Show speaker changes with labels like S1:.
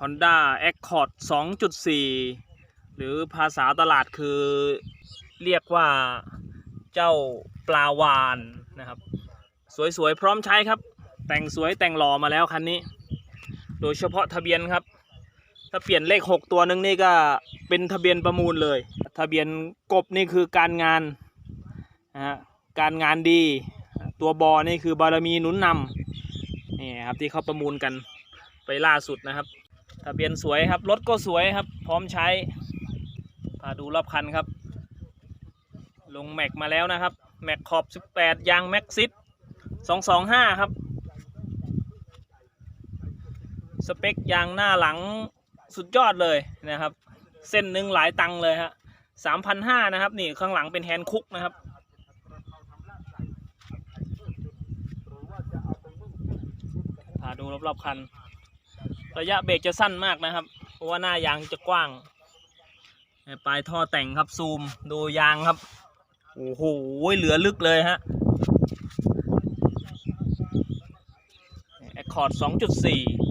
S1: Honda Accord 2.4 หรือภาษาตลาดคือเรียกว่าเจ้าปลาวานนะครับ สวยๆ พร้อมใช้ครับ แต่งสวยแต่งหล่อมาแล้วคันนี้ โดยเฉพาะทะเบียนครับ ถ้าเปลี่ยนเลข 6 ตัวนึงนี่ก็เป็นทะเบียนประมูลเลย ทะเบียนกบนี่คือการงานนะฮะการงานดีตัวบอนี่คือบารมีหนุนนำนี่ครับที่เขาประมูลกันไปล่าสุดนะครับ ทะเบียนสวยครับ รถก็สวยครับ พร้อมใช้ พาดูรอบคันครับ ลงแม็กมาแล้วนะครับ แม็กขอบ 18 ยางแม็กซิส225 ครับ สเปคยางหน้าหลังสุดยอดเลยนะครับ เส้นหนึ่งหลายตังเลยฮะสามพันห้านะครับ นี่ข้างหลังเป็นแฮนด์คุกนะครับพาดูรอบๆคัน ระยะเบรกจะสั้นมากนะครับ เพราะว่าหน้ายางจะกว้าง ปลายท่อแต่งครับซูมดูยางครับ โอ้โหเหลือลึกเลยฮะแอคคอร์ด2.4